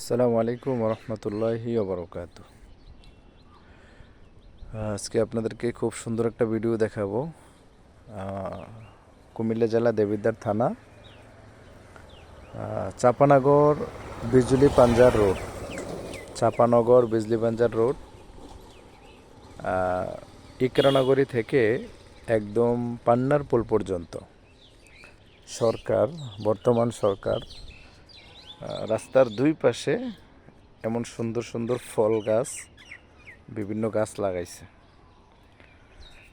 আসসালামু আলাইকুম রহমতুল্লাহি ওবরকাত আজকে আপনাদেরকে খুব সুন্দর একটা ভিডিও দেখাবো। কুমিল্লা জেলা দেবিদ্বার থানা চাপানগর বিজলি পাঞ্জার রোড। চাপানগর বিজলি পাঞ্জার রোড ইকরানগরী থেকে একদম পান্নার পোল পর্যন্ত। সরকার, বর্তমান সরকার রাস্তার দুই পাশে এমন সুন্দর সুন্দর ফল গাছ, বিভিন্ন গাছ লাগাইছে।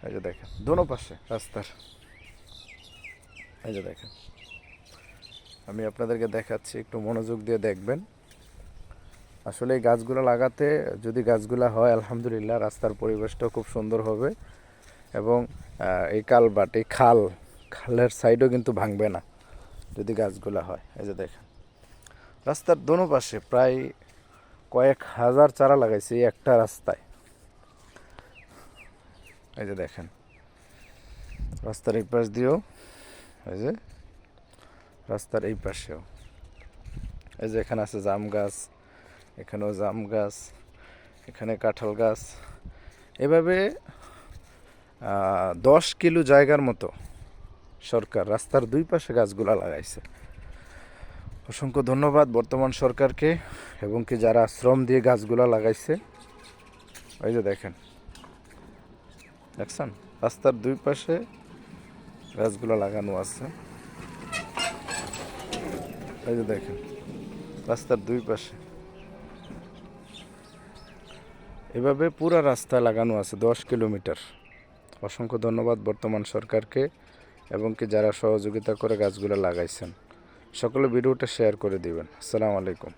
এই যে দেখেন, দোনো পাশে রাস্তার। এই যে দেখেন, আমি আপনাদেরকে দেখাচ্ছি, একটু মনোযোগ দিয়ে দেখবেন। আসলে এই গাছগুলো লাগাতে যদি গাছগুলো হয়, আলহামদুলিল্লাহ রাস্তার পরিবেশটাও খুব সুন্দর হবে এবং এই কালবাট, এই খাল, খালের সাইডও কিন্তু ভাঙবে না যদি গাছগুলো হয়। এই যে দেখেন রাস্তার দোনো পাশে প্রায় কয়েক হাজার চারা লাগাইছে এই একটা রাস্তায়। এই যে দেখেন। রাস্তার এই পাশ দিয়েও, এই যে রাস্তার এই পাশেও। এই যে এখানে আছে জাম গাছ, এখানেও জাম গাছ, এখানে কাঁঠাল গাছ। এভাবে দশ কিলো জায়গার মতো সরকার রাস্তার দুই পাশে গাছগুলা লাগাইছে। অসংখ্য ধন্যবাদ বর্তমান সরকারকে এবং কি যারা শ্রম দিয়ে গাছগুলা লাগাইছে। ওই যে দেখেন। দেখছেন? রাস্তার দুই পাশে গাছগুলো লাগানো আছে। এই যে দেখেন, রাস্তার দুই পাশে। এভাবে পুরা রাস্তা লাগানো আছে, দশ কিলোমিটার। অসংখ্য ধন্যবাদ বর্তমান সরকারকে এবং কি যারা সহযোগিতা করে গাছগুলো লাগাইছেন। সকলে ভিডিওটা শেয়ার করে দেবেন। আসসালামু আলাইকুম।